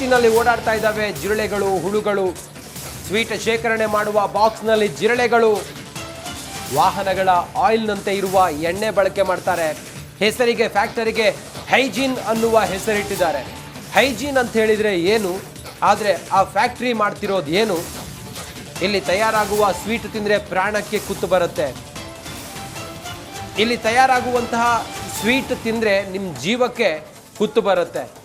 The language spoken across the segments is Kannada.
ಹಿಟ್ಟಿನಲ್ಲಿ ಓಡಾಡ್ತಾ ಇದ್ದಾವೆ ಜಿರಳೆಗಳು, ಹುಳುಗಳು. ಸ್ವೀಟ್ ಶೇಖರಣೆ ಮಾಡುವ ಬಾಕ್ಸ್ನಲ್ಲಿ ಜಿರಳೆಗಳು. ವಾಹನಗಳ ಆಯಿಲ್ನಂತೆ ಇರುವ ಎಣ್ಣೆ ಬಳಕೆ ಮಾಡ್ತಾರೆ. ಹೆಸರಿಗೆ, ಫ್ಯಾಕ್ಟರಿಗೆ ಹೈಜೀನ್ ಅನ್ನುವ ಹೆಸರಿಟ್ಟಿದ್ದಾರೆ. ಹೈಜೀನ್ ಅಂತ ಹೇಳಿದರೆ ಏನು? ಆದರೆ ಆ ಫ್ಯಾಕ್ಟ್ರಿ ಮಾಡ್ತಿರೋದು ಏನು? ಇಲ್ಲಿ ತಯಾರಾಗುವ ಸ್ವೀಟ್ ತಿಂದರೆ ಪ್ರಾಣಕ್ಕೆ ಕುತ್ತು ಬರುತ್ತೆ. ಇಲ್ಲಿ ತಯಾರಾಗುವಂತಹ ಸ್ವೀಟ್ ತಿಂದರೆ ನಿಮ್ಮ ಜೀವಕ್ಕೆ ಕುತ್ತು ಬರುತ್ತೆ.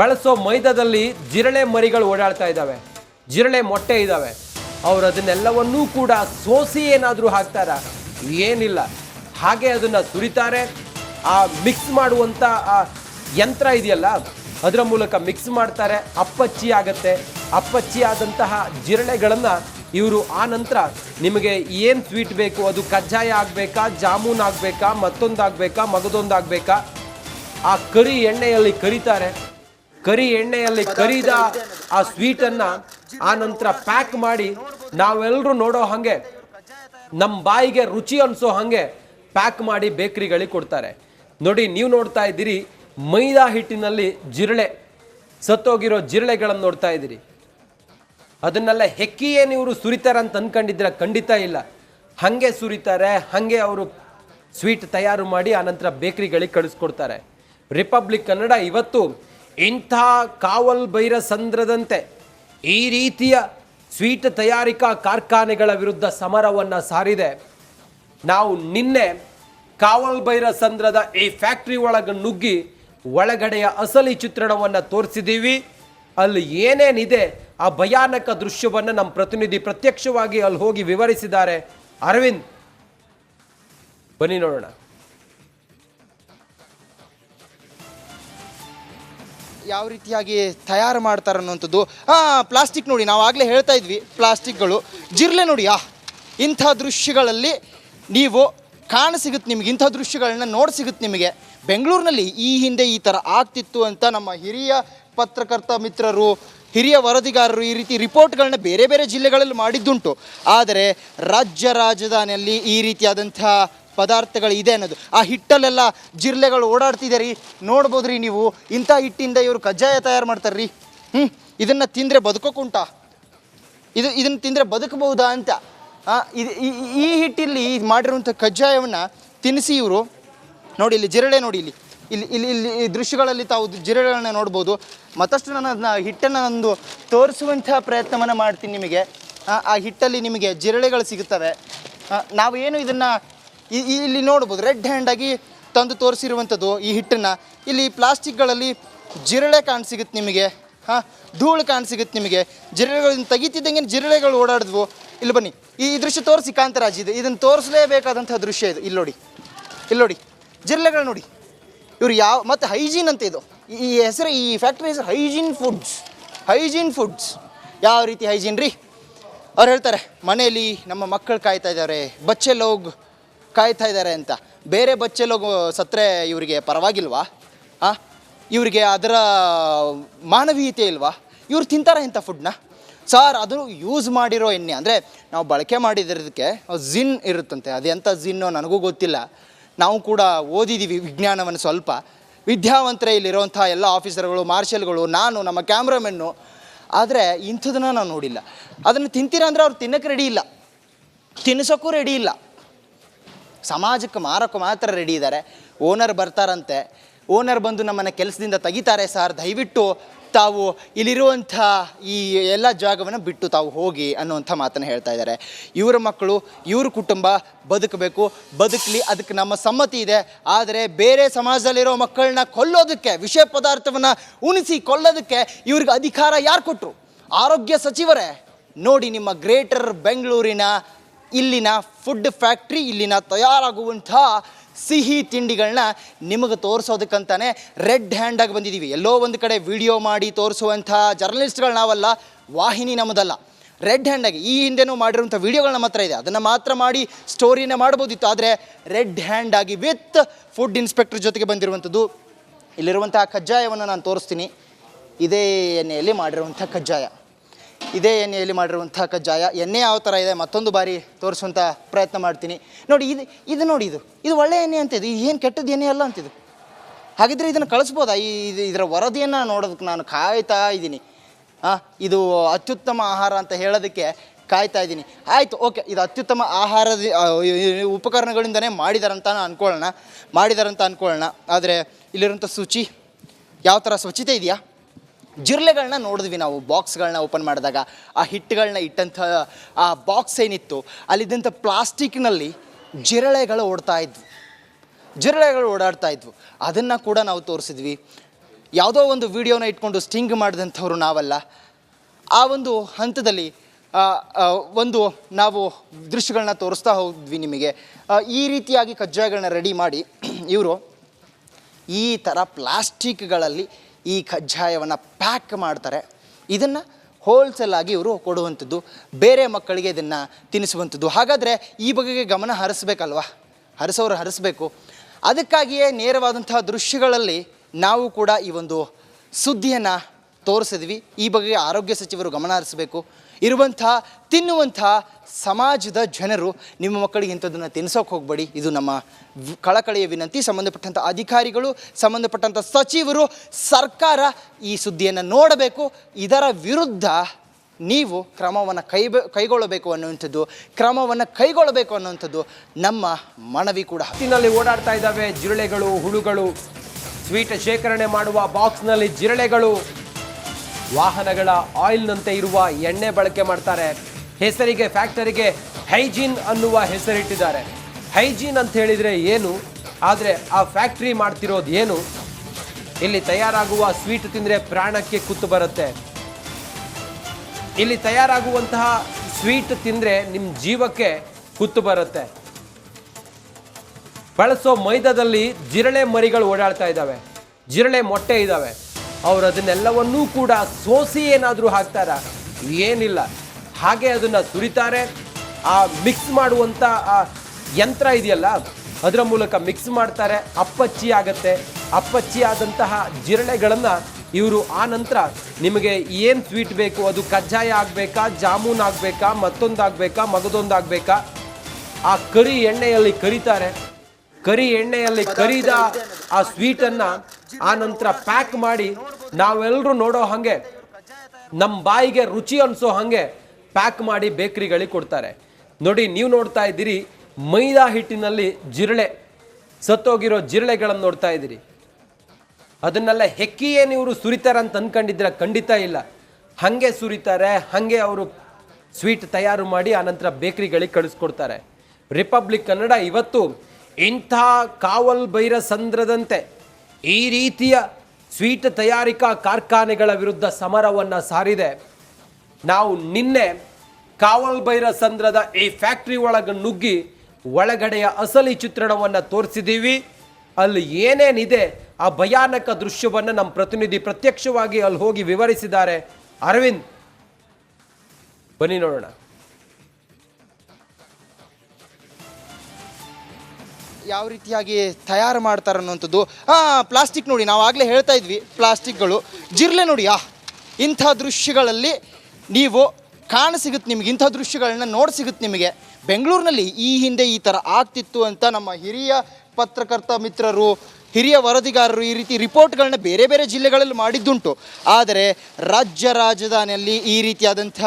ಬಳಸೋ ಮೈದಾದಲ್ಲಿ ಜಿರಳೆ ಮರಿಗಳು ಓಡಾಡ್ತಾ ಇದ್ದಾವೆ. ಜಿರಳೆ ಮೊಟ್ಟೆ ಇದ್ದಾವೆ. ಅವ್ರು ಅದನ್ನೆಲ್ಲವನ್ನೂ ಕೂಡ ಸೋಸಿ ಏನಾದರೂ ಹಾಕ್ತಾರ? ಏನಿಲ್ಲ. ಹಾಗೆ ಅದನ್ನು ಸುರಿತಾರೆ ಆ ಮಿಕ್ಸ್ ಮಾಡುವಂಥ ಆ ಯಂತ್ರ ಇದೆಯಲ್ಲ, ಅದರ ಮೂಲಕ ಮಿಕ್ಸ್ ಮಾಡ್ತಾರೆ. ಅಪ್ಪಚ್ಚಿ ಆಗುತ್ತೆ. ಅಪ್ಪಚ್ಚಿ ಆದಂತಹ ಜಿರಳೆಗಳನ್ನು ಇವರು ಆ ನಂತರ ನಿಮಗೆ ಏನು ಸ್ವೀಟ್ ಬೇಕು, ಅದು ಕಜ್ಜಾಯ ಆಗಬೇಕಾ, ಜಾಮೂನ್ ಆಗಬೇಕಾ, ಮತ್ತೊಂದಾಗಬೇಕಾ, ಮಗದೊಂದಾಗಬೇಕಾ, ಆ ಕರಿ ಎಣ್ಣೆಯಲ್ಲಿ ಕರಿತಾರೆ. ಕರಿ ಎಣ್ಣೆಯಲ್ಲಿ ಕರಿದ ಆ ಸ್ವೀಟನ್ನು ಆ ನಂತರ ಪ್ಯಾಕ್ ಮಾಡಿ ನಾವೆಲ್ಲರೂ ನೋಡೋ ಹಾಗೆ ನಮ್ಮ ಬಾಯಿಗೆ ರುಚಿ ಅನಿಸೋ ಹಾಗೆ ಪ್ಯಾಕ್ ಮಾಡಿ ಬೇಕ್ರಿಗಳಿಗೆ ಕೊಡ್ತಾರೆ. ನೋಡಿ, ನೀವು ನೋಡ್ತಾ ಇದ್ದೀರಿ, ಮೈದಾ ಹಿಟ್ಟಿನಲ್ಲಿ ಜಿರಳೆ, ಸತ್ತೋಗಿರೋ ಜಿರಳೆಗಳನ್ನು ನೋಡ್ತಾ ಇದ್ದೀರಿ. ಅದನ್ನೆಲ್ಲ ಹೆಕ್ಕಿಯೇ ಇವರು ಸುರಿತಾರೆ ಅಂತ ಅಂದ್ಕೊಂಡಿದ್ರೆ ಖಂಡಿತ ಇಲ್ಲ. ಹಾಗೆ ಸುರಿತಾರೆ, ಹಾಗೆ ಅವರು ಸ್ವೀಟ್ ತಯಾರು ಮಾಡಿ ಆನಂತರ ಬೇಕ್ರಿಗಳಿಗೆ ಕಳಿಸ್ಕೊಡ್ತಾರೆ. ರಿಪಬ್ಲಿಕ್ ಕನ್ನಡ ಇವತ್ತು ಇಂಥ ಕಾವಲ್ ಬೈರ ಸಂದ್ರದಂತೆ ಈ ರೀತಿಯ ಸ್ವೀಟ್ ತಯಾರಿಕಾ ಕಾರ್ಖಾನೆಗಳ ವಿರುದ್ಧ ಸಮರವನ್ನು ಸಾರಿದೆ. ನಾವು ನಿನ್ನೆ ಕಾವಲ್ ಬೈರ ಸಂದ್ರದ ಈ ಫ್ಯಾಕ್ಟ್ರಿ ಒಳಗೆ ನುಗ್ಗಿ ಒಳಗಡೆಯ ಅಸಲಿ ಚಿತ್ರಣವನ್ನು ತೋರಿಸಿದ್ದೀವಿ ಅಲ್ಲಿ ಏನೇನಿದೆ ಆ ಭಯಾನಕ ದೃಶ್ಯವನ್ನು ನಮ್ಮ ಪ್ರತಿನಿಧಿ ಪ್ರತ್ಯಕ್ಷವಾಗಿ ಅಲ್ಲಿ ಹೋಗಿ ವಿವರಿಸಿದ್ದಾರೆ. ಅರವಿಂದ್, ಬನ್ನಿ ನೋಡೋಣ. ಯಾವ ರೀತಿಯಾಗಿ ತಯಾರು ಮಾಡ್ತಾರೆ ಅನ್ನುವಂಥದ್ದು ಪ್ಲಾಸ್ಟಿಕ್ ನೋಡಿ, ನಾವು ಆಗಲೇ ಹೇಳ್ತಾ ಇದ್ವಿ, ಪ್ಲಾಸ್ಟಿಕ್ಗಳು. ಜಿರ್ಲೆ ನೋಡಿ, ಆ, ಇಂಥ ದೃಶ್ಯಗಳಲ್ಲಿ ನೀವು ಕಾಣ ಸಿಗುತ್ತೆ ನಿಮಗೆ, ಇಂಥ ದೃಶ್ಯಗಳನ್ನ ನೋಡಿ ಸಿಗುತ್ತೆ ನಿಮಗೆ. ಬೆಂಗಳೂರಿನಲ್ಲಿ ಈ ಹಿಂದೆ ಈ ಥರ ಆಗ್ತಿತ್ತು ಅಂತ ನಮ್ಮ ಹಿರಿಯ ಪತ್ರಕರ್ತ ಮಿತ್ರರು, ಹಿರಿಯ ವರದಿಗಾರರು ಈ ರೀತಿ ರಿಪೋರ್ಟ್ಗಳನ್ನ ಬೇರೆ ಬೇರೆ ಜಿಲ್ಲೆಗಳಲ್ಲಿ ಮಾಡಿದ್ದುಂಟು. ಆದರೆ, ರಾಜ್ಯ ರಾಜಧಾನಿಯಲ್ಲಿ ಈ ರೀತಿಯಾದಂಥ ಪದಾರ್ಥಗಳು ಇದೆ ಅನ್ನೋದು. ಆ ಹಿಟ್ಟಲ್ಲೆಲ್ಲ ಜಿರ್ಲೆಗಳು ಓಡಾಡ್ತಿದೆ ರೀ. ನೋಡ್ಬೋದು ರೀ ನೀವು. ಇಂಥ ಹಿಟ್ಟಿಂದ ಇವರು ಕಜ್ಜಾಯ ತಯಾರು ಮಾಡ್ತಾರೆ ರೀ ಹ್ಞೂ ಇದನ್ನು ತಿಂದರೆ ಬದುಕೋಕುಂಟ ಇದು ಇದನ್ನು ತಿಂದರೆ ಬದುಕಬಹುದಾ ಅಂತ. ಇದು ಈ- ಹಿಟ್ಟಿಲ್ಲಿ ಇದು ಮಾಡಿರುವಂಥ ಕಜ್ಜಾಯವನ್ನು ತಿನ್ನಿಸಿ ಇವರು. ನೋಡಿ ಇಲ್ಲಿ ಜಿರಳೆ ನೋಡಿ ಇಲ್ಲಿ. ಇಲ್ಲಿ ಇಲ್ಲಿ ಇಲ್ಲಿ ಈ ದೃಶ್ಯಗಳಲ್ಲಿ ತಾವು ಜಿರಳೆಗಳನ್ನ ನೋಡ್ಬೋದು. ಮತ್ತಷ್ಟು ನಾನು ಅದನ್ನ ಹಿಟ್ಟನ್ನು ನಂದು ತೋರಿಸುವಂಥ ಪ್ರಯತ್ನವನ್ನು ಮಾಡ್ತೀನಿ ನಿಮಗೆ. ಆ, ಹಿಟ್ಟಲ್ಲಿ ನಿಮಗೆ ಜಿರಳೆಗಳು ಸಿಗುತ್ತವೆ. ನಾವು ಏನು ಇದನ್ನು ಇಲ್ಲಿ ನೋಡ್ಬೋದು ರೆಡ್ ಹ್ಯಾಂಡಾಗಿ ತಂದು ತೋರಿಸಿರುವಂಥದ್ದು ಈ ಹಿಟ್ಟನ್ನು. ಇಲ್ಲಿ ಪ್ಲಾಸ್ಟಿಕ್ಗಳಲ್ಲಿ ಜಿರಳೆ ಕಾಣಸಿಗುತ್ತೆ ನಿಮಗೆ. ಹಾಂ, ಧೂಳು ಕಾಣಸಿಗುತ್ತೆ ನಿಮಗೆ. ಜಿರಳೆಗಳಿಂದ ತೆಗಿತಿದ್ದಂಗೆ ಜಿರಳೆಗಳು ಓಡಾಡಿದ್ವು. ಇಲ್ಲಿ ಬನ್ನಿ, ಈ ದೃಶ್ಯ ತೋರಿಸಿ ಕಾಂತರಾಜ್ ಇದು. ಇದನ್ನು ತೋರಿಸಲೇಬೇಕಾದಂಥ ದೃಶ್ಯ ಇದು. ಇಲ್ಲಿ ನೋಡಿ ಇಲ್ಲಿ ನೋಡಿ ಜಿರಳೆಗಳು ನೋಡಿ. ಇವರು ಯಾವ, ಮತ್ತು ಹೈಜೀನ್ ಅಂತ ಇದು. ಈ- ಹೆಸರು, ಈ ಫ್ಯಾಕ್ಟ್ರಿ ಹೆಸರು ಹೈಜೀನ್ ಫುಡ್ಸ್ ಹೈಜೀನ್ ಫುಡ್ಸ್ ಯಾವ ರೀತಿ ಹೈಜೀನ್ ರೀ? ಅವ್ರು ಹೇಳ್ತಾರೆ, ಮನೆಯಲ್ಲಿ ನಮ್ಮ ಮಕ್ಕಳು ಕಾಯ್ತಾ ಇದ್ದಾರೆ. ಬಚ್ಚೆ ಲೋಗ್ ಕಾಯ್ತಾ ಇದ್ದಾರೆ ಅಂತ. ಬೇರೆ ಬಚ್ಚಲು ಸತ್ತರೆ ಇವರಿಗೆ ಪರವಾಗಿಲ್ವಾ? ಆ? ಇವರಿಗೆ ಅದರ ಮಾನವೀಯತೆ ಇಲ್ವಾ? ಇವ್ರು ತಿಂತಾರೆ ಇಂಥ ಫುಡ್ನ ಸರ್, ಅದು ಯೂಸ್ ಮಾಡಿರೋ ಎಣ್ಣೆ. ಅಂದರೆ ನಾವು ಬಳಕೆ ಮಾಡಿದಿರೋದಕ್ಕೆ ಜಿನ್ ಇರುತ್ತಂತೆ. ಅದು ಎಂಥ ಜಿನ್ನೋ ನನಗೂ ಗೊತ್ತಿಲ್ಲ. ನಾವು ಕೂಡ ಓದಿದ್ದೀವಿ ವಿಜ್ಞಾನವನ್ನು ಸ್ವಲ್ಪ. ವಿದ್ಯಾವಂತರೇ ಇಲ್ಲಿರುವಂಥ ಎಲ್ಲ ಆಫೀಸರ್ಗಳು, ಮಾರ್ಷಲ್ಗಳು, ನಾನು, ನಮ್ಮ ಕ್ಯಾಮ್ರಾಮೆನ್ನು. ಆದರೆ ಇಂಥದನ್ನ ನಾವು ನೋಡಿಲ್ಲ. ಅದನ್ನು ತಿಂತೀರ ಅಂದರೆ ಅವ್ರು ತಿನ್ನಕ್ಕೆ ರೆಡಿ ಇಲ್ಲ. ತಿನ್ನಿಸೋಕ್ಕೂ ರೆಡಿ ಇಲ್ಲ. ಸಮಾಜಕ್ಕೆ ಮಾರಕ್ಕೆ ಮಾತ್ರ ರೆಡಿ ಇದ್ದಾರೆ ಓನರ್ ಬರ್ತಾರಂತೆ. ಓನರ್ ಬಂದು ನಮ್ಮನ್ನು ಕೆಲಸದಿಂದ ತೆಗಿತಾರೆ ಸರ್ ದಯವಿಟ್ಟು ತಾವು ಇಲ್ಲಿರುವಂಥ ಈ ಎಲ್ಲ ಜಾಗವನ್ನು ಬಿಟ್ಟು ತಾವು ಹೋಗಿ ಅನ್ನುವಂಥ ಮಾತನ್ನು ಹೇಳ್ತಾ ಇದ್ದಾರೆ ಇವರ ಮಕ್ಕಳು, ಇವ್ರ ಕುಟುಂಬ ಬದುಕಬೇಕು. ಬದುಕಲಿ ಅದಕ್ಕೆ ನಮ್ಮ ಸಮ್ಮತಿ ಇದೆ. ಆದರೆ ಬೇರೆ ಸಮಾಜದಲ್ಲಿರೋ ಮಕ್ಕಳನ್ನ ಕೊಲ್ಲೋದಕ್ಕೆ ವಿಷಯ ಪದಾರ್ಥವನ್ನು ಉಣಿಸಿ ಕೊಲ್ಲೋದಕ್ಕೆ ಇವ್ರಿಗೆ ಅಧಿಕಾರ ಯಾರು ಕೊಟ್ಟರು ಆರೋಗ್ಯ ಸಚಿವರೇ, ನೋಡಿ ನಿಮ್ಮ ಗ್ರೇಟರ್ ಬೆಂಗಳೂರಿನ ಇಲ್ಲಿನ ಫುಡ್ ಫ್ಯಾಕ್ಟ್ರಿ ಇಲ್ಲಿನ ತಯಾರಾಗುವಂಥ ಸಿಹಿ ತಿಂಡಿಗಳನ್ನ ನಿಮಗೆ ತೋರಿಸೋದಕ್ಕಂತಾನೆ ರೆಡ್ ಹ್ಯಾಂಡಾಗಿ ಬಂದಿದ್ದೀವಿ ಎಲ್ಲೋ ಒಂದು ಕಡೆ ವಿಡಿಯೋ ಮಾಡಿ ತೋರಿಸುವಂಥ ಜರ್ನಲಿಸ್ಟ್ಗಳು ನಾವಲ್ಲ, ವಾಹಿನಿ ನಮ್ಮದಲ್ಲ ರೆಡ್ ಹ್ಯಾಂಡಾಗಿ ಈ ಹಿಂದೆನೂ ಮಾಡಿರುವಂಥ ವೀಡಿಯೋಗಳು ನಮ್ಮ ಹತ್ರ ಇದೆ. ಅದನ್ನು ಮಾತ್ರ ಮಾಡಿ ಸ್ಟೋರಿನ ಮಾಡ್ಬೋದಿತ್ತು. ಆದರೆ ರೆಡ್ ಹ್ಯಾಂಡಾಗಿ ವಿತ್ ಫುಡ್ ಇನ್ಸ್ಪೆಕ್ಟರ್ ಜೊತೆಗೆ ಬಂದಿರುವಂಥದ್ದು ಇಲ್ಲಿರುವಂಥ ಕಜ್ಜಾಯವನ್ನು ನಾನು ತೋರಿಸ್ತೀನಿ. ಇದೇ ಎಣ್ಣೆಯಲ್ಲಿ ಮಾಡಿರುವಂಥ ಕಜ್ಜಾಯ. ಇದೇ ಎಣ್ಣೆಯಲ್ಲಿ ಮಾಡಿರುವಂಥ ಕಜ್ಜಾಯ. ಎಣ್ಣೆ ಯಾವ ಥರ ಇದೆ ಮತ್ತೊಂದು ಬಾರಿ ತೋರಿಸುವಂಥ ಪ್ರಯತ್ನ ಮಾಡ್ತೀನಿ. ನೋಡಿ, ಇದು ಇದು ನೋಡಿ ಇದು. ಇದು ಒಳ್ಳೆ ಎಣ್ಣೆ ಅಂತ ಇದು. ಏನು ಕೆಟ್ಟದ್ದು ಎಣ್ಣೆ ಅಲ್ಲ ಅಂತಿದು ಹಾಗಿದ್ರೆ ಇದನ್ನು ಕಳಿಸ್ಬೋದಾ? ಈ, ಇದು- ಇದರ ವರದಿಯನ್ನು ನೋಡೋದಕ್ಕೆ ನಾನು ಕಾಯ್ತಾ ಇದ್ದೀನಿ. ಹಾಂ ಇದು ಅತ್ಯುತ್ತಮ ಆಹಾರ ಅಂತ ಹೇಳೋದಕ್ಕೆ ಕಾಯ್ತಾ ಇದ್ದೀನಿ. ಆಯಿತು, ಓಕೆ. ಇದು ಅತ್ಯುತ್ತಮ ಆಹಾರದ ಉಪಕರಣಗಳಿಂದನೇ ಮಾಡಿದಾರಂತ ಅಂದ್ಕೊಳ್ಳೋಣ ಮಾಡಿದಾರಂತ ಅಂದ್ಕೊಳ್ಳೋಣ ಆದರೆ ಇಲ್ಲಿರುವಂಥ ಶುಚಿ, ಯಾವ ಥರ ಸ್ವಚ್ಛತೆ ಇದೆಯಾ? ಜಿರ್ಲೆಗಳನ್ನ ನೋಡಿದ್ವಿ ನಾವು ಬಾಕ್ಸ್ಗಳನ್ನ ಓಪನ್ ಮಾಡಿದಾಗ. ಆ ಹಿಟ್ಟುಗಳನ್ನ ಇಟ್ಟಂಥ, ಆ ಬಾಕ್ಸ್ ಏನಿತ್ತು, ಅಲ್ಲಿದ್ದಂಥ ಪ್ಲಾಸ್ಟಿಕ್ನಲ್ಲಿ ಜಿರಳೆಗಳು ಓಡ್ತಾ ಇದ್ವು. ಜಿರಳೆಗಳು ಓಡಾಡ್ತಾ ಇದ್ವು. ಅದನ್ನು ಕೂಡ ನಾವು ತೋರಿಸಿದ್ವಿ. ಯಾವುದೋ ಒಂದು ವಿಡಿಯೋನ ಇಟ್ಕೊಂಡು ಸ್ಟಿಂಗ್ ಮಾಡಿದಂಥವ್ರು ನಾವಲ್ಲ. ಆ ಒಂದು ಹಂತದಲ್ಲಿ ಒಂದು ನಾವು ದೃಶ್ಯಗಳನ್ನ ತೋರಿಸ್ತಾ ಹೋದ್ವಿ ನಿಮಗೆ. ಈ ರೀತಿಯಾಗಿ ಕಜ್ಜಾಯಗಳನ್ನ ರೆಡಿ ಮಾಡಿ, ಇವರು ಈ ಥರ ಪ್ಲಾಸ್ಟಿಕ್ಗಳಲ್ಲಿ ಈ ಕಜ್ಜಾಯವನ್ನು ಪ್ಯಾಕ್ ಮಾಡ್ತಾರೆ. ಇದನ್ನು ಹೋಲ್ಸೇಲ್ ಆಗಿ ಇವರು ಕೊಡುವಂಥದ್ದು. ಬೇರೆ ಮಕ್ಕಳಿಗೆ ಇದನ್ನು ತಿನ್ನಿಸುವಂಥದ್ದು ಹಾಗಾದರೆ ಈ ಬಗೆಗೆ ಗಮನ ಹರಿಸ್ಬೇಕಲ್ವ? ಹರಿಸೋರು ಹರಿಸ್ಬೇಕು. ಅದಕ್ಕಾಗಿಯೇ ನೇರವಾದಂತಹ ದೃಶ್ಯಗಳಲ್ಲಿ ನಾವು ಕೂಡ ಈ ಒಂದು ಸುದ್ದಿಯನ್ನು ತೋರಿಸಿದ್ವಿ. ಈ ಬಗೆಗೆ ಆರೋಗ್ಯ ಸಚಿವರು ಗಮನ ಹರಿಸಬೇಕು. ಇರುವಂತಹ ತಿನ್ನುವಂಥ ಸಮಾಜದ ಜನರು ನಿಮ್ಮ ಮಕ್ಕಳಿಗೆ ಇಂಥದ್ದನ್ನು ತಿನ್ಸೋಕೆ ಹೋಗಬೇಡಿ. ಇದು ನಮ್ಮ ಕಳಕಳಿಯ ವಿನಂತಿ. ಸಂಬಂಧಪಟ್ಟಂಥ ಅಧಿಕಾರಿಗಳು, ಸಂಬಂಧಪಟ್ಟಂಥ ಸಚಿವರು, ಸರ್ಕಾರ ಈ ಸುದ್ದಿಯನ್ನು ನೋಡಬೇಕು. ಇದರ ವಿರುದ್ಧ ನೀವು ಕ್ರಮವನ್ನು ಕೈ ಕೈಗೊಳ್ಳಬೇಕು ಅನ್ನುವಂಥದ್ದು, ಕ್ರಮವನ್ನು ಕೈಗೊಳ್ಳಬೇಕು ಅನ್ನುವಂಥದ್ದು ನಮ್ಮ ಮನವಿ ಕೂಡ. ಹತ್ತಿನಲ್ಲಿ ಓಡಾಡ್ತಾ ಇದ್ದಾವೆ ಜಿರಳೆಗಳು, ಹುಳುಗಳು. ಸ್ವೀಟ್ ಶೇಖರಣೆ ಮಾಡುವ ಬಾಕ್ಸ್ನಲ್ಲಿ ಜಿರಳೆಗಳು. ವಾಹನಗಳ ಆಯಿಲ್ನಂತೆ ಇರುವ ಎಣ್ಣೆ ಬಳಕೆ ಮಾಡ್ತಾರೆ. ಹೆಸರಿಗೆ, ಫ್ಯಾಕ್ಟರಿಗೆ ಹೈಜೀನ್ ಅನ್ನುವ ಹೆಸರಿಟ್ಟಿದ್ದಾರೆ. ಹೈಜೀನ್ ಅಂತ ಹೇಳಿದರೆ ಏನು? ಆದರೆ ಆ ಫ್ಯಾಕ್ಟ್ರಿ ಮಾಡ್ತಿರೋದು ಏನು? ಇಲ್ಲಿ ತಯಾರಾಗುವ ಸ್ವೀಟ್ ತಿಂದರೆ ಪ್ರಾಣಕ್ಕೆ ಕುತ್ತು ಬರುತ್ತೆ. ಇಲ್ಲಿ ತಯಾರಾಗುವಂತಹ ಸ್ವೀಟ್ ತಿಂದರೆ ನಿಮ್ಮ ಜೀವಕ್ಕೆ ಕುತ್ತು ಬರುತ್ತೆ. ಬಳಸೋ ಮೈದಾದಲ್ಲಿ ಜಿರಳೆ ಮರಿಗಳು ಓಡಾಡ್ತಾ ಇದ್ದಾವೆ. ಜಿರಳೆ ಮೊಟ್ಟೆ ಇದ್ದಾವೆ. ಅವ್ರು ಅದನ್ನೆಲ್ಲವನ್ನೂ ಕೂಡ ಸೋಸಿ ಏನಾದರೂ ಹಾಕ್ತಾರ? ಏನಿಲ್ಲ. ಹಾಗೆ ಅದನ್ನು ಸುರಿತಾರೆ ಆ ಮಿಕ್ಸ್ ಮಾಡುವಂಥ ಆ ಯಂತ್ರ ಇದೆಯಲ್ಲ, ಅದರ ಮೂಲಕ ಮಿಕ್ಸ್ ಮಾಡ್ತಾರೆ. ಅಪ್ಪಚ್ಚಿ ಆಗತ್ತೆ. ಅಪ್ಪಚ್ಚಿ ಆದಂತಹ ಜಿರಳೆಗಳನ್ನು ಇವರು ಆ ನಂತರ ನಿಮಗೆ ಏನು ಸ್ವೀಟ್ ಬೇಕು, ಅದು ಕಜ್ಜಾಯ ಆಗಬೇಕಾ, ಜಾಮೂನ್ ಆಗಬೇಕಾ, ಮತ್ತೊಂದಾಗಬೇಕಾ, ಮಗದೊಂದಾಗಬೇಕಾ, ಆ ಕರಿ ಎಣ್ಣೆಯಲ್ಲಿ ಕರಿತಾರೆ. ಕರಿ ಎಣ್ಣೆಯಲ್ಲಿ ಕರಿದ ಆ ಸ್ವೀಟನ್ನು ಆ ನಂತರ ಪ್ಯಾಕ್ ಮಾಡಿ ನಾವೆಲ್ಲರೂ ನೋಡೋ ಹಾಗೆ ನಮ್ಮ ಬಾಯಿಗೆ ರುಚಿ ಅನಿಸೋ ಹಾಗೆ ಪ್ಯಾಕ್ ಮಾಡಿ ಬೇಕ್ರಿಗಳಿಗೆ ಕೊಡ್ತಾರೆ. ನೋಡಿ, ನೀವು ನೋಡ್ತಾ ಇದ್ದೀರಿ, ಮೈದಾ ಹಿಟ್ಟಿನಲ್ಲಿ ಜಿರಳೆ, ಸತ್ತೋಗಿರೋ ಜಿರಳೆಗಳನ್ನು ನೋಡ್ತಾ ಇದ್ದೀರಿ. ಅದನ್ನೆಲ್ಲ ಹೆಕ್ಕಿಯೇ ಇವರು ಸುರಿತಾರೆ ಅಂತ ಅಂದ್ಕೊಂಡಿದ್ರೆ ಖಂಡಿತ ಇಲ್ಲ. ಹಾಗೆ ಸುರಿತಾರೆ, ಹಾಗೆ ಅವರು ಸ್ವೀಟ್ ತಯಾರು ಮಾಡಿ ಆನಂತರ ಬೇಕ್ರಿಗಳಿಗೆ ಕಳಿಸ್ಕೊಡ್ತಾರೆ. ರಿಪಬ್ಲಿಕ್ ಕನ್ನಡ ಇವತ್ತು ಇಂಥ ಕಾವಲ್ ಭೈರಸಂದ್ರದಂತೆ ಈ ರೀತಿಯ ಸ್ವೀಟ್ ತಯಾರಿಕಾ ಕಾರ್ಖಾನೆಗಳ ವಿರುದ್ಧ ಸಮರವನ್ನು ಸಾರಿದೆ. ನಾವು ನಿನ್ನೆ ಕಾವಲ್ ಭೈರಸಂದ್ರದ ಈ ಫ್ಯಾಕ್ಟ್ರಿ ಒಳಗೆ ನುಗ್ಗಿ ಒಳಗಡೆಯ ಅಸಲಿ ಚಿತ್ರಣವನ್ನು ತೋರಿಸಿದ್ದೀವಿ ಅಲ್ಲಿ ಏನೇನಿದೆ ಆ ಭಯಾನಕ ದೃಶ್ಯವನ್ನು ನಮ್ಮ ಪ್ರತಿನಿಧಿ ಪ್ರತ್ಯಕ್ಷವಾಗಿ ಅಲ್ಲಿ ಹೋಗಿ ವಿವರಿಸಿದ್ದಾರೆ. ಅರವಿಂದ್, ಬನ್ನಿ ನೋಡೋಣ. ಯಾವ ರೀತಿಯಾಗಿ ತಯಾರು ಮಾಡ್ತಾರೆ ಅನ್ನುವಂಥದ್ದು? ಪ್ಲಾಸ್ಟಿಕ್ ನೋಡಿ, ನಾವು ಆಗಲೇ ಹೇಳ್ತಾ ಇದ್ವಿ, ಪ್ಲಾಸ್ಟಿಕ್ಗಳು. ಜಿರ್ಲೆ ನೋಡಿ, ಆ, ಇಂಥ ದೃಶ್ಯಗಳಲ್ಲಿ ನೀವು ಕಾಣ ಸಿಗುತ್ತೆ ನಿಮಗೆ, ಇಂಥ ದೃಶ್ಯಗಳನ್ನ ನೋಡಿ ಸಿಗುತ್ತೆ ನಿಮಗೆ. ಬೆಂಗಳೂರಿನಲ್ಲಿ ಈ ಹಿಂದೆ ಈ ಥರ ಆಗ್ತಿತ್ತು ಅಂತ ನಮ್ಮ ಹಿರಿಯ ಪತ್ರಕರ್ತ ಮಿತ್ರರು, ಹಿರಿಯ ವರದಿಗಾರರು ಈ ರೀತಿ ರಿಪೋರ್ಟ್ಗಳನ್ನ ಬೇರೆ ಬೇರೆ ಜಿಲ್ಲೆಗಳಲ್ಲಿ ಮಾಡಿದ್ದುಂಟು. ಆದರೆ ರಾಜ್ಯ ರಾಜಧಾನಿಯಲ್ಲಿ ಈ ರೀತಿಯಾದಂಥ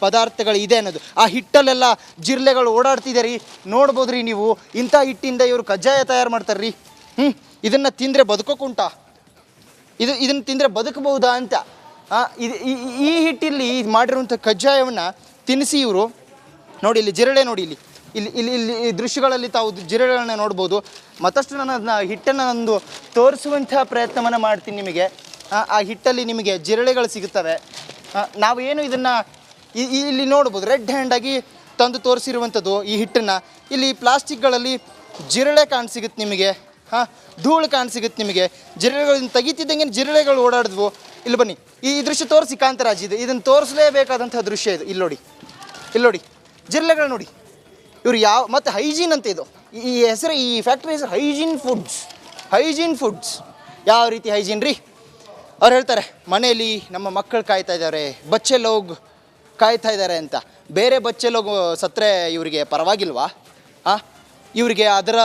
ಪದಾರ್ಥಗಳು ಇದೆ ಅನ್ನೋದು. ಆ ಹಿಟ್ಟಲ್ಲೆಲ್ಲ ಜಿರ್ಲೆಗಳು ಓಡಾಡ್ತಿದೆ ರೀ. ನೋಡ್ಬೋದು ರೀ ನೀವು. ಇಂಥ ಹಿಟ್ಟಿಂದ ಇವರು ಕಜ್ಜಾಯ ತಯಾರು ಮಾಡ್ತಾರೆ ರೀ ಹ್ಞೂ ಇದನ್ನು ತಿಂದರೆ ಬದುಕೋಕುಂಟಾ ಇದು ಇದನ್ನು ತಿಂದರೆ ಬದುಕಬಹುದಾ ಅಂತ. ಇದು ಈ- ಹಿಟ್ಟಿಲ್ಲಿ ಮಾಡಿರುವಂಥ ಕಜ್ಜಾಯವನ್ನು ತಿನ್ನಿಸಿ ಇವರು. ನೋಡಿ ಇಲ್ಲಿ ಜಿರಳೆ ನೋಡಿ ಇಲ್ಲಿ. ಇಲ್ಲಿ ಇಲ್ಲಿ ಇಲ್ಲಿ ಈ ದೃಶ್ಯಗಳಲ್ಲಿ ತಾವು ಜಿರಳೆಗಳನ್ನ ನೋಡ್ಬೋದು. ಮತ್ತಷ್ಟು ನಾನು ಅದನ್ನ ಹಿಟ್ಟನ್ನು ನಂದು ತೋರಿಸುವಂಥ ಪ್ರಯತ್ನವನ್ನು ಮಾಡ್ತೀನಿ ನಿಮಗೆ. ಆ, ಹಿಟ್ಟಲ್ಲಿ ನಿಮಗೆ ಜಿರಳೆಗಳು ಸಿಗುತ್ತವೆ. ನಾವು ಏನು ಇದನ್ನು ಇಲ್ಲಿ ನೋಡ್ಬೋದು ರೆಡ್ ಹ್ಯಾಂಡಾಗಿ ತಂದು ತೋರಿಸಿರುವಂಥದ್ದು ಈ ಹಿಟ್ಟನ್ನು. ಇಲ್ಲಿ ಪ್ಲಾಸ್ಟಿಕ್ಗಳಲ್ಲಿ ಜಿರಳೆ ಕಾಣಸಿಗುತ್ತೆ ನಿಮಗೆ. ಹಾಂ, ಧೂಳು ಕಾಣಸಿಗುತ್ತೆ ನಿಮಗೆ. ಜಿರಳೆಗಳಿಂದ ತೆಗಿತಿದ್ದಂಗೆ ಜಿರಳೆಗಳು ಓಡಾಡಿದ್ವು. ಇಲ್ಲಿ ಬನ್ನಿ, ಈ ದೃಶ್ಯ ತೋರಿಸಿ ಕಾಂತರಾಜ್ ಇದು. ಇದನ್ನು ತೋರಿಸಲೇಬೇಕಾದಂಥ ದೃಶ್ಯ ಇದು. ಇಲ್ಲಿ ನೋಡಿ ಇಲ್ಲಿ ನೋಡಿ ಜಿರಳೆಗಳು ನೋಡಿ. ಇವರು ಯಾವ, ಮತ್ತು ಹೈಜೀನ್ ಅಂತ ಇದು. ಈ- ಹೆಸರು, ಈ ಫ್ಯಾಕ್ಟ್ರಿ ಹೆಸರು ಹೈಜೀನ್ ಫುಡ್ಸ್ ಹೈಜೀನ್ ಫುಡ್ಸ್ ಯಾವ ರೀತಿ ಹೈಜೀನ್ ರೀ? ಅವ್ರು ಹೇಳ್ತಾರೆ, ಮನೆಯಲ್ಲಿ ನಮ್ಮ ಮಕ್ಕಳು ಕಾಯ್ತಾ ಇದ್ದಾರೆ. ಬಚ್ಚೆ ಲೋಗ್ ಕಾಯ್ತಾ ಇದ್ದಾರೆ ಅಂತ. ಬೇರೆ ಬಚ್ಚೆ ಲೋಗ್ ಸತ್ತರೆ ಇವರಿಗೆ ಪರವಾಗಿಲ್ವಾ? ಆ? ಇವರಿಗೆ ಅದರ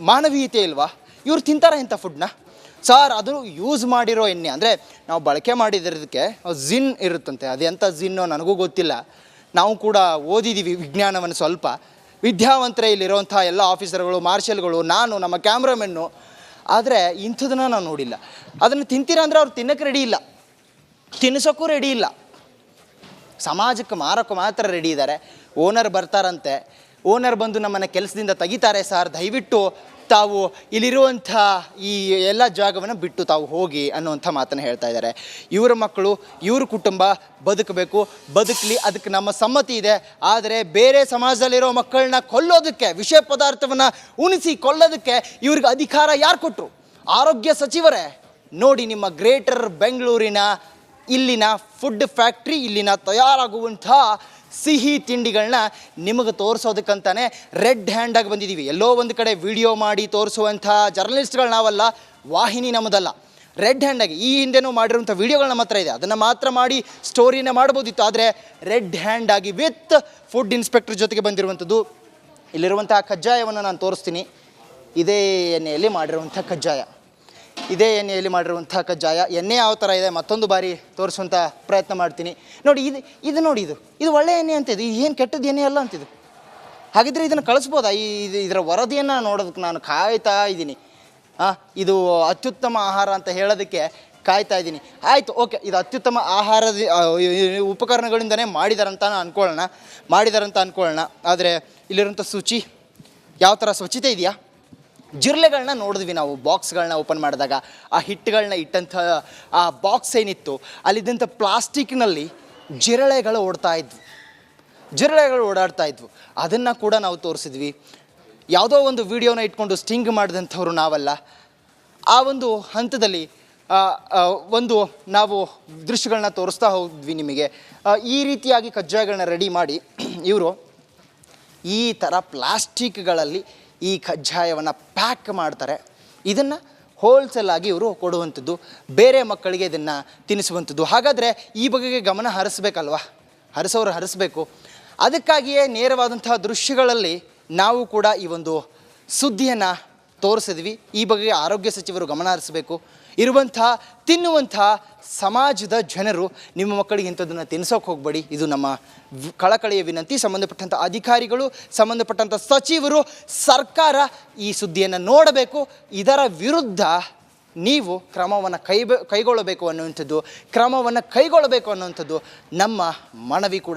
ಮಾನವೀಯತೆ ಇಲ್ವಾ? ಇವ್ರು ತಿಂತಾರೆ ಇಂಥ ಫುಡ್ನ ಸರ್, ಅದು ಯೂಸ್ ಮಾಡಿರೋ ಎಣ್ಣೆ. ಅಂದರೆ ನಾವು ಬಳಕೆ ಮಾಡಿದಿರೋದಕ್ಕೆ ಜಿನ್ ಇರುತ್ತಂತೆ. ಅದು ಎಂಥ ಜಿನ್ನೋ ನನಗೂ ಗೊತ್ತಿಲ್ಲ. ನಾವು ಕೂಡ ಓದಿದ್ದೀವಿ ವಿಜ್ಞಾನವನ್ನು ಸ್ವಲ್ಪ. ವಿದ್ಯಾವಂತರೇ ಇಲ್ಲಿರುವಂಥ ಎಲ್ಲ ಆಫೀಸರ್ಗಳು, ಮಾರ್ಷಲ್ಗಳು, ನಾನು, ನಮ್ಮ ಕ್ಯಾಮ್ರಾಮೆನ್ನು. ಆದರೆ ಇಂಥದನ್ನ ನಾವು ನೋಡಿಲ್ಲ. ಅದನ್ನು ತಿಂತೀರ ಅಂದರೆ ಅವ್ರು ತಿನ್ನಕ್ಕೆ ರೆಡಿ ಇಲ್ಲ. ತಿನ್ನಿಸೋಕ್ಕೂ ರೆಡಿ ಇಲ್ಲ. ಸಮಾಜಕ್ಕೆ ಮಾರಕ್ಕೆ ಮಾತ್ರ ರೆಡಿ ಇದ್ದಾರೆ ಓನರ್ ಬರ್ತಾರಂತೆ. ಓನರ್ ಬಂದು ನಮ್ಮನ್ನು ಕೆಲಸದಿಂದ ತೆಗಿತಾರೆ ಸರ್ ದಯವಿಟ್ಟು ತಾವು ಇಲ್ಲಿರುವಂಥ ಈ ಎಲ್ಲ ಜಾಗವನ್ನು ಬಿಟ್ಟು ತಾವು ಹೋಗಿ ಅನ್ನುವಂಥ ಮಾತನ್ನು ಹೇಳ್ತಾ ಇದ್ದಾರೆ ಇವರ ಮಕ್ಕಳು, ಇವ್ರ ಕುಟುಂಬ ಬದುಕಬೇಕು. ಬದುಕಲಿ ಅದಕ್ಕೆ ನಮ್ಮ ಸಮ್ಮತಿ ಇದೆ. ಆದರೆ ಬೇರೆ ಸಮಾಜದಲ್ಲಿರೋ ಮಕ್ಕಳನ್ನ ಕೊಲ್ಲೋದಕ್ಕೆ ವಿಷಯ ಪದಾರ್ಥವನ್ನು ಉಣಿಸಿ ಕೊಲ್ಲೋದಕ್ಕೆ ಇವ್ರಿಗೆ ಅಧಿಕಾರ ಯಾರು ಕೊಟ್ಟರು ಆರೋಗ್ಯ ಸಚಿವರೇ, ನೋಡಿ ನಿಮ್ಮ ಗ್ರೇಟರ್ ಬೆಂಗಳೂರಿನ ಇಲ್ಲಿನ ಫುಡ್ ಫ್ಯಾಕ್ಟ್ರಿ ಇಲ್ಲಿನ ತಯಾರಾಗುವಂಥ ಸಿಹಿ ತಿಂಡಿಗಳನ್ನ ನಿಮಗೆ ತೋರಿಸೋದಕ್ಕಂತಾನೆ ರೆಡ್ ಹ್ಯಾಂಡಾಗಿ ಬಂದಿದ್ದೀವಿ ಎಲ್ಲೋ ಒಂದು ಕಡೆ ವಿಡಿಯೋ ಮಾಡಿ ತೋರಿಸುವಂಥ ಜರ್ನಲಿಸ್ಟ್ಗಳು ನಾವಲ್ಲ, ವಾಹಿನಿ ನಮ್ಮದಲ್ಲ ರೆಡ್ ಹ್ಯಾಂಡಾಗಿ ಈ ಹಿಂದೆನೂ ಮಾಡಿರುವಂಥ ವಿಡಿಯೋಗಳು ನಮ್ಮ ಇದೆ. ಅದನ್ನು ಮಾತ್ರ ಮಾಡಿ ಸ್ಟೋರಿನ ಮಾಡ್ಬೋದಿತ್ತು. ಆದರೆ ರೆಡ್ ಹ್ಯಾಂಡಾಗಿ ವಿತ್ ಫುಡ್ ಇನ್ಸ್ಪೆಕ್ಟರ್ ಜೊತೆಗೆ ಬಂದಿರುವಂಥದ್ದು ಇಲ್ಲಿರುವಂಥ ಕಜ್ಜಾಯವನ್ನು ನಾನು ತೋರಿಸ್ತೀನಿ. ಇದೇ ಎಣ್ಣೆಯಲ್ಲಿ ಮಾಡಿರುವಂಥ ಕಜ್ಜಾಯ. ಇದೇ ಎಣ್ಣೆಯಲ್ಲಿ ಮಾಡಿರುವಂಥ ಕಜ್ಜಾಯ. ಎಣ್ಣೆ ಯಾವ ಥರ ಇದೆ ಮತ್ತೊಂದು ಬಾರಿ ತೋರಿಸುವಂಥ ಪ್ರಯತ್ನ ಮಾಡ್ತೀನಿ. ನೋಡಿ, ಇದು ಇದು ನೋಡಿ ಇದು. ಇದು ಒಳ್ಳೆ ಎಣ್ಣೆ ಅಂತ ಇದು. ಏನು ಕೆಟ್ಟದ್ದು ಎಣ್ಣೆ ಅಲ್ಲ ಅಂತಿದು ಹಾಗಿದ್ರೆ ಇದನ್ನು ಕಳಿಸ್ಬೋದಾ? ಈ, ಇದು ಇದರ ವರದಿಯನ್ನು ನೋಡೋದಕ್ಕೆ ನಾನು ಕಾಯ್ತಾ ಇದ್ದೀನಿ. ಹಾಂ ಇದು ಅತ್ಯುತ್ತಮ ಆಹಾರ ಅಂತ ಹೇಳೋದಕ್ಕೆ ಕಾಯ್ತಾ ಇದ್ದೀನಿ. ಆಯಿತು, ಓಕೆ. ಇದು ಅತ್ಯುತ್ತಮ ಆಹಾರದ ಉಪಕರಣಗಳಿಂದನೇ ಮಾಡಿದಾರಂತ ಅಂದ್ಕೊಳ್ಳೋಣ ಮಾಡಿದಾರಂತ ಅಂದ್ಕೊಳ್ಳೋಣ ಆದರೆ ಇಲ್ಲಿರುವಂಥ ಶುಚಿ, ಯಾವ ಥರ ಸ್ವಚ್ಛತೆ ಇದೆಯಾ? ಜಿರ್ಲೆಗಳನ್ನ ನೋಡಿದ್ವಿ ನಾವು ಬಾಕ್ಸ್ಗಳನ್ನ ಓಪನ್ ಮಾಡಿದಾಗ. ಆ ಹಿಟ್ಟುಗಳನ್ನ ಇಟ್ಟಂಥ, ಆ ಬಾಕ್ಸ್ ಏನಿತ್ತು, ಅಲ್ಲಿದ್ದಂಥ ಪ್ಲಾಸ್ಟಿಕ್ನಲ್ಲಿ ಜಿರಳೆಗಳು ಓಡ್ತಾ ಇದ್ವು. ಜಿರಳೆಗಳು ಓಡಾಡ್ತಾ ಇದ್ವು. ಅದನ್ನು ಕೂಡ ನಾವು ತೋರಿಸಿದ್ವಿ. ಯಾವುದೋ ಒಂದು ವಿಡಿಯೋನ ಇಟ್ಕೊಂಡು ಸ್ಟಿಂಗ್ ಮಾಡಿದಂಥವ್ರು ನಾವಲ್ಲ. ಆ ಒಂದು ಹಂತದಲ್ಲಿ ಒಂದು ನಾವು ದೃಶ್ಯಗಳನ್ನ ತೋರಿಸ್ತಾ ಹೋದ್ವಿ ನಿಮಗೆ. ಈ ರೀತಿಯಾಗಿ ಕಜ್ಜಾಯಗಳನ್ನ ರೆಡಿ ಮಾಡಿ, ಇವರು ಈ ಥರ ಪ್ಲಾಸ್ಟಿಕ್ಗಳಲ್ಲಿ ಈ ಕಜ್ಜಾಯವನ್ನು ಪ್ಯಾಕ್ ಮಾಡ್ತಾರೆ. ಇದನ್ನು ಹೋಲ್ಸೇಲ್ ಆಗಿ ಇವರು ಕೊಡುವಂಥದ್ದು. ಬೇರೆ ಮಕ್ಕಳಿಗೆ ಇದನ್ನು ತಿನ್ನಿಸುವಂಥದ್ದು ಹಾಗಾದರೆ ಈ ಬಗೆಗೆ ಗಮನ ಹರಿಸ್ಬೇಕಲ್ವ? ಹರಿಸೋರು ಹರಿಸ್ಬೇಕು. ಅದಕ್ಕಾಗಿಯೇ ನೇರವಾದಂತಹ ದೃಶ್ಯಗಳಲ್ಲಿ ನಾವು ಕೂಡ ಈ ಒಂದು ಸುದ್ದಿಯನ್ನು ತೋರಿಸಿದ್ವಿ. ಈ ಬಗೆಗೆ ಆರೋಗ್ಯ ಸಚಿವರು ಗಮನ ಹರಿಸಬೇಕು. ಇರುವಂಥ, ತಿನ್ನುವಂಥ ಸಮಾಜದ ಜನರು ನಿಮ್ಮ ಮಕ್ಕಳಿಗೆ ಇಂಥದ್ದನ್ನು ತಿನ್ಸೋಕೆ ಹೋಗಬೇಡಿ. ಇದು ನಮ್ಮ ಕಳಕಳಿಯ ವಿನಂತಿ. ಸಂಬಂಧಪಟ್ಟಂಥ ಅಧಿಕಾರಿಗಳು, ಸಂಬಂಧಪಟ್ಟಂಥ ಸಚಿವರು, ಸರ್ಕಾರ ಈ ಸುದ್ದಿಯನ್ನು ನೋಡಬೇಕು. ಇದರ ವಿರುದ್ಧ ನೀವು ಕ್ರಮವನ್ನು ಕೈ ಕೈಗೊಳ್ಳಬೇಕು ಅನ್ನುವಂಥದ್ದು, ಕ್ರಮವನ್ನು ಕೈಗೊಳ್ಳಬೇಕು ಅನ್ನುವಂಥದ್ದು ನಮ್ಮ ಮನವಿ ಕೂಡ.